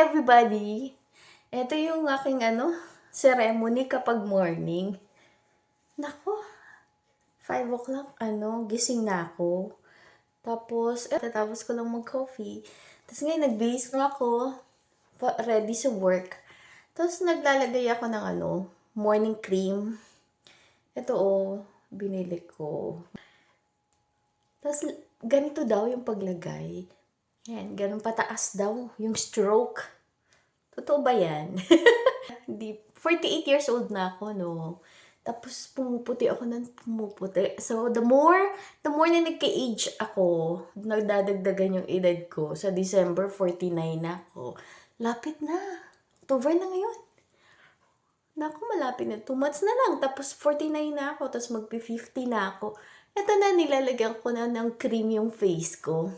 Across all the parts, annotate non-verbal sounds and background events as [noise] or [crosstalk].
everybody! Ito yung aking ano, ceremony kapag morning. Nako, 5 o'clock, ano, gising na ako. Tapos, eh, tapos ko lang mag-coffee. Tapos ngayon, nagbihis nga ako, ready sa work. Tapos naglalagay ako ng ano, morning cream. Ito oh, binili ko. Tapos, ganito daw yung paglagay. Yan, ganun pataas daw yung stroke. Totoo ba yan? [laughs] Di, 48 years old na ako, no? Tapos, pumuputi ako ng pumuputi. So, the more, the more na nagka-age ako, nagdadagdagan yung edad ko. Sa December, 49 na ako. Lapit na. October na ngayon. Naku, malapit na. Two months na lang. Tapos 49 na ako. Tapos magpi-50 na ako. Ito na, nilalagyan ko na ng cream yung face ko.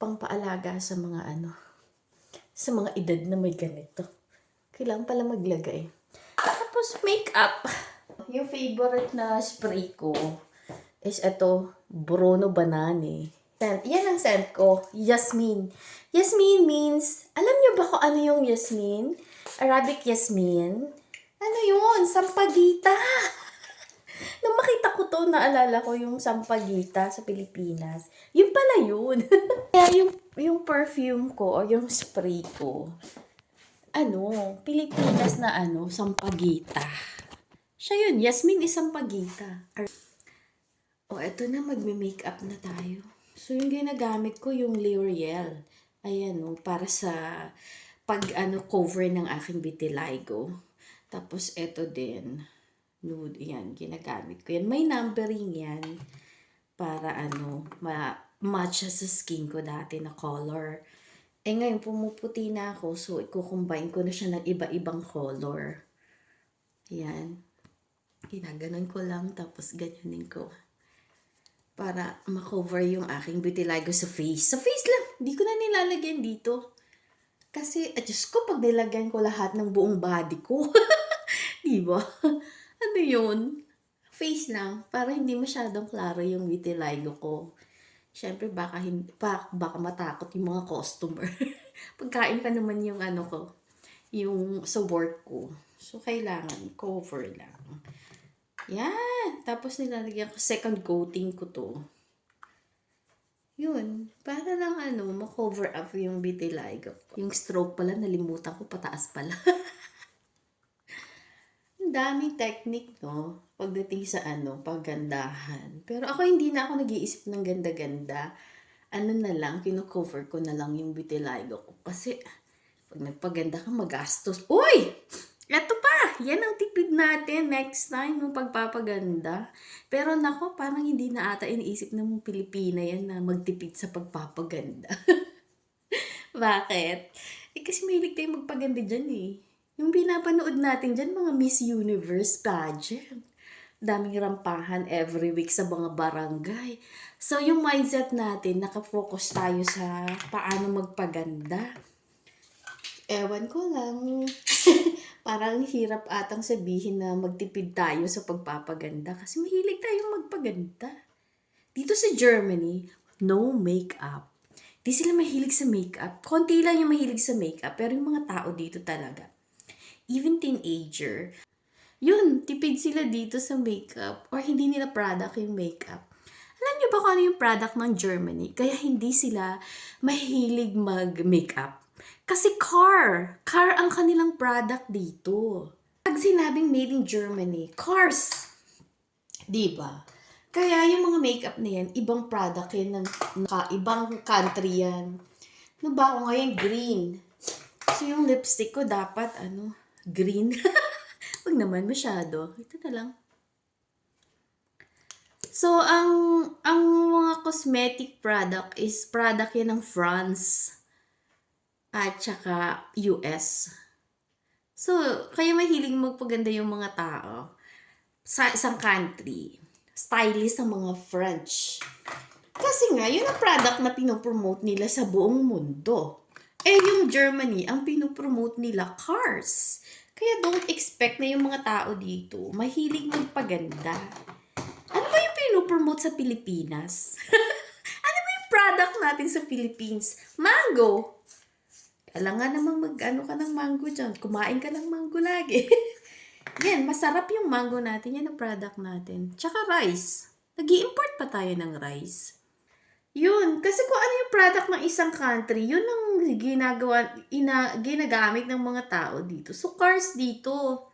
Pangpaalaga sa mga ano. Sa mga edad na may ganito. Kailangan pala maglagay. Tapos makeup. Yung favorite na spray ko is ito, Bruno Banani. Scent. Yan ang scent ko. Yasmin. Yasmin means, alam niyo ba kung ano yung yasmin? Arabic yasmin? Ano yun? Sampagita! Nung makita ko to, naalala ko yung sampagita sa Pilipinas. Yun pala yun. [laughs] Kaya yung, yung perfume ko o yung spray ko, ano, Pilipinas na ano, sampagita. Siya yun, Yasmin is sampagita. O, eto na, magme-makeup na tayo. So, yung ginagamit ko, yung L'Oreal. Ayan, no, para sa pag, ano, cover ng aking vitiligo. Tapos, eto din, nude, yan, ginagamit ko yan. May numbering yan para, ano, ma match sa skin ko dati na color. Eh, ngayon, pumuputi na ako, so, ikukombine ko na siya ng iba-ibang color. Yan. Ginaganon ko lang, tapos ganyanin ko para makover yung aking vitiligo sa face. Sa face lang. Hindi ko na nilalagyan dito. Kasi, ah, Diyos ko, pag nilagyan ko lahat ng buong body ko. [laughs] Di ba? Ano yun? Face lang. Para hindi masyadong klaro yung vitiligo ko. Siyempre, baka, hindi, baka, baka matakot yung mga customer. [laughs] Pagkain pa naman yung ano ko, yung sa work ko. So, kailangan cover lang. Yan. Tapos nilalagyan ko second coating ko to. Yun. Para lang ano, ma-cover up yung vitiligo. Yung stroke pala, nalimutan ko, pataas pala. [laughs] Ang daming technique, no? Pagdating sa ano, paggandahan. Pero ako hindi na ako nag-iisip ng ganda-ganda. Ano na lang, kino-cover ko na lang yung vitiligo ko. Kasi, pag nagpaganda ka, magastos. Uy! Eto pa! Yan ang tipid natin next time yung pagpapaganda. Pero nako, parang hindi na ata iniisip ng Pilipina yan na magtipid sa pagpapaganda. [laughs] Bakit? Eh kasi mahilig tayo magpaganda dyan eh. Yung pinapanood natin dyan, mga Miss Universe pageant. Daming rampahan every week sa mga barangay. So yung mindset natin, nakafocus tayo sa paano magpaganda. Ewan ko lang. [laughs] Parang hirap atang sabihin na magtipid tayo sa pagpapaganda kasi mahilig tayong magpaganda. Dito sa Germany, no makeup. Di sila mahilig sa makeup. Konti lang yung mahilig sa makeup, pero yung mga tao dito talaga. Even teenager. Yun, tipid sila dito sa makeup or hindi nila product yung makeup. Alam niyo ba kung ano yung product ng Germany? Kaya hindi sila mahilig mag-makeup. Kasi car. Car ang kanilang product dito. Pag sinabing made in Germany, cars. Di ba? Kaya yung mga makeup na yan, ibang product yan ng ibang country yan. Ano ba ako ngayon? Green. So yung lipstick ko dapat ano, green. [laughs] Wag naman masyado. Ito na lang. So, ang ang mga cosmetic product is product yan ng France at saka US. So, kaya mahilig magpaganda yung mga tao sa isang country. Stylist ang mga French. Kasi nga, yun ang product na pinopromote nila sa buong mundo. Eh, yung Germany, ang pinopromote nila, cars. Kaya don't expect na yung mga tao dito mahilig magpaganda. Ano ba yung pinopromote sa Pilipinas? [laughs] ano ba yung product natin sa Philippines? Mango. Alam nga namang mag-ano ka ng mango dyan. Kumain ka ng mango lagi. [laughs] Yan, masarap yung mango natin. Yan ang product natin. Tsaka rice. nag import pa tayo ng rice. Yun, kasi kung ano yung product ng isang country, yun ang ginagawa, ina, ginagamit ng mga tao dito. So, cars dito.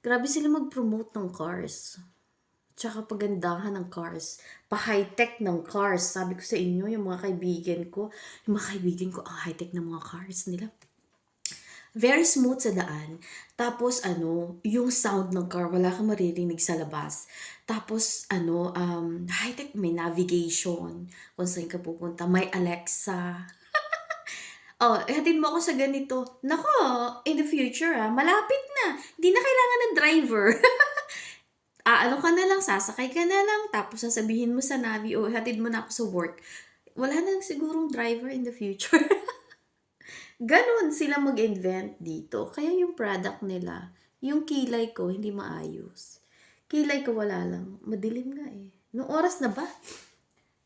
Grabe sila mag-promote ng cars. Tsaka pagandahan ng cars. Pa-high-tech ng cars. Sabi ko sa inyo, yung mga kaibigan ko, yung mga kaibigan ko, ang high-tech ng mga cars nila. Very smooth sa daan. Tapos, ano, yung sound ng car, wala kang maririnig sa labas. Tapos, ano, um, high-tech, may navigation. Kung saan ka pupunta. May Alexa. [laughs] oh, hatid mo ako sa ganito. Nako, in the future, ah, malapit na. Hindi na kailangan ng driver. [laughs] ah, ano ka na lang, sasakay ka na lang, tapos sasabihin mo sa Navi, o hatid mo na ako sa work. Wala na sigurong driver in the future. [laughs] Ganon sila mag-invent dito. Kaya yung product nila, yung kilay ko, hindi maayos. Kilay ko wala lang. Madilim nga eh. Nung oras na ba?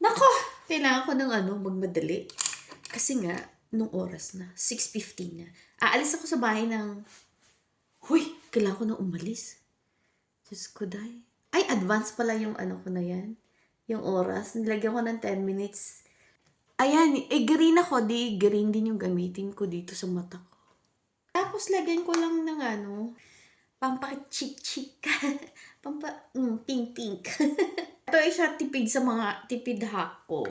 Nako! Kailangan ko ng ano, magmadali. Kasi nga, nung oras na, 6.15 na. Aalis ako sa bahay ng, Huy! Kailangan ko na umalis. Diyos ko, day. Ay, advance pala yung ano ko na yan. Yung oras. Nilagyan ko ng 10 minutes. Ayan, eh, green ako. Di, green din yung gamitin ko dito sa mata ko. Tapos, lagyan ko lang ng ano, pampachik-chik. [laughs] Pampa, mm, pink-pink. [laughs] Ito siya tipid sa mga tipid hack ko.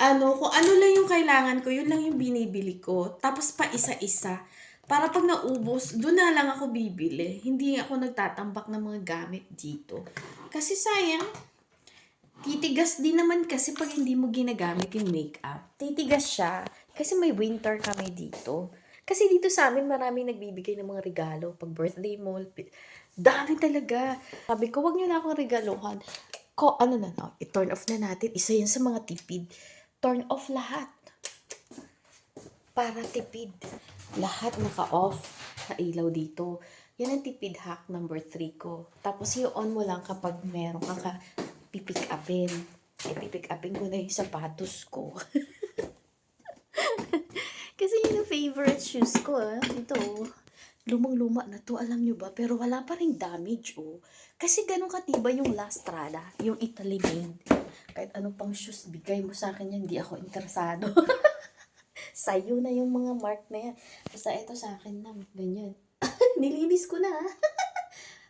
Ano, kung ano lang yung kailangan ko, yun lang yung binibili ko. Tapos pa isa-isa. Para pag naubos, doon na lang ako bibili. Hindi ako nagtatambak ng mga gamit dito. Kasi sayang, titigas din naman kasi pag hindi mo ginagamit yung makeup. Titigas siya kasi may winter kami dito. Kasi dito sa amin marami nagbibigay ng mga regalo pag birthday mo. Dami talaga. Sabi ko, wag niyo na akong regaluhan. Ko, ano na, no, i-turn off na natin. Isa yan sa mga tipid. Turn off lahat. Para tipid. Lahat naka-off sa ilaw dito. Yan ang tipid hack number 3 ko. Tapos i-on mo lang kapag meron ka pipick upin. Eh, pipick upin ko na yung sapatos ko. [laughs] Kasi yun ang favorite shoes ko, ah. Ito, lumang-luma na to, alam nyo ba? Pero wala pa rin damage, oh. Kasi ganun katibay yung Lastrada, yung Italy made. Kahit anong pang shoes, bigay mo sa akin yan, hindi ako interesado. [laughs] Sa'yo na yung mga mark na yan. Basta ito sa akin lang, ganyan. [laughs] Nilinis ko na, ah.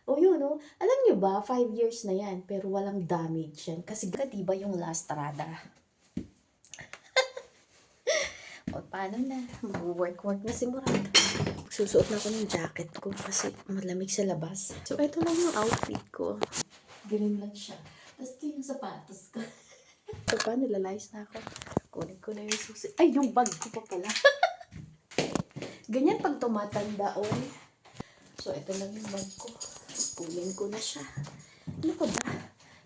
O yun, oh. Alam nyo ba, five years na yan, pero walang damage yan. Kasi katiba yung Lastrada. [laughs] o, paano na? Mag-work-work na si Murad. Susuot na ako ng jacket ko kasi malamig sa labas. So, ito lang yung outfit ko. Green lang siya. Tapos ito yung sapatos ko. [laughs] so, paano? Lalayas na ako. Kunin ko na yung susi. Ay, yung bag ko pa pala. [laughs] Ganyan pag tumatanda, oy. So, ito lang yung bag ko. Kunin ko na siya. Ano pa ba?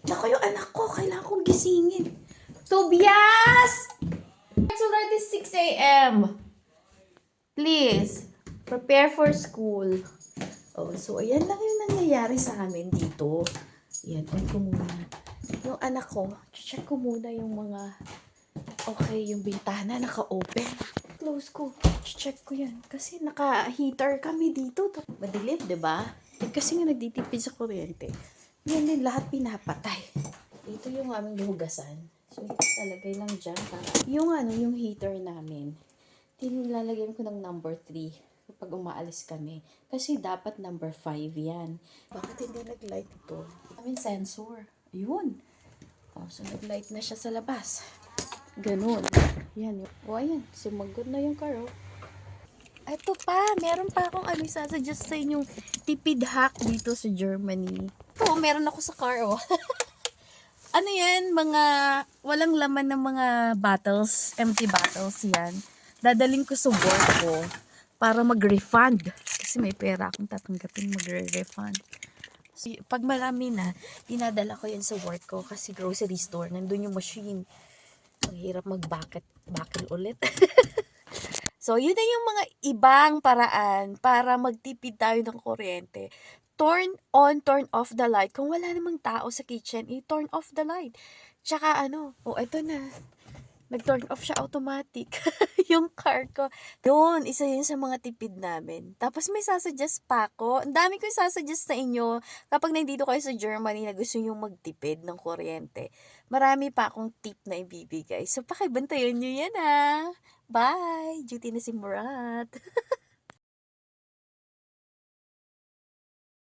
Naku, yung anak ko. Kailangan kong gisingin. Tobias! It's already 6 a.m. Please, prepare for school. Oh, so ayan lang yung nangyayari sa amin dito. Yan, on ko muna. Yung anak ko, check ko muna yung mga okay, yung bintana naka-open. Close ko. Check ko yan. Kasi naka-heater kami dito. Madilim, di ba? Kasi nga nagtitipid sa kuryente. Yan din lahat pinapatay. Ito yung aming hugasan. So, talagay lang dyan. Para, yung ano, yung heater namin, tinilalagyan ko ng number 3 kapag umaalis kami. Kasi dapat number 5 yan. Bakit hindi nag-light ito? I mean, sensor. Yun. Oh, so, nag-light na siya sa labas. Ganun. Yan. O, ayan. Sumagot na yung car, oh. Ito pa, meron pa akong ano isasuggest sa inyong tipid hack dito sa Germany. Oo, meron ako sa car, oh. [laughs] ano yan, mga walang laman ng mga bottles, empty bottles yan. Dadaling ko sa work ko para mag-refund. Kasi may pera akong tatanggapin mag-refund. So, pag marami na, dinadala ko yan sa work ko kasi grocery store, nandun yung machine. Ang hirap mag-bucket, buckle ulit. [laughs] So, yun na yung mga ibang paraan para magtipid tayo ng kuryente. Turn on, turn off the light. Kung wala namang tao sa kitchen, i-turn off the light. Tsaka ano, oh, ito na. nag-turn off siya automatic. [laughs] yung car ko. Yun, isa yun sa mga tipid namin. Tapos may sasuggest pa ako. Ang dami ko sasuggest sa inyo kapag nandito kayo sa Germany na gusto nyo magtipid ng kuryente. Marami pa akong tip na ibibigay. So, pakibantayan nyo yan ah. Bye! Duty na si Murat. [laughs]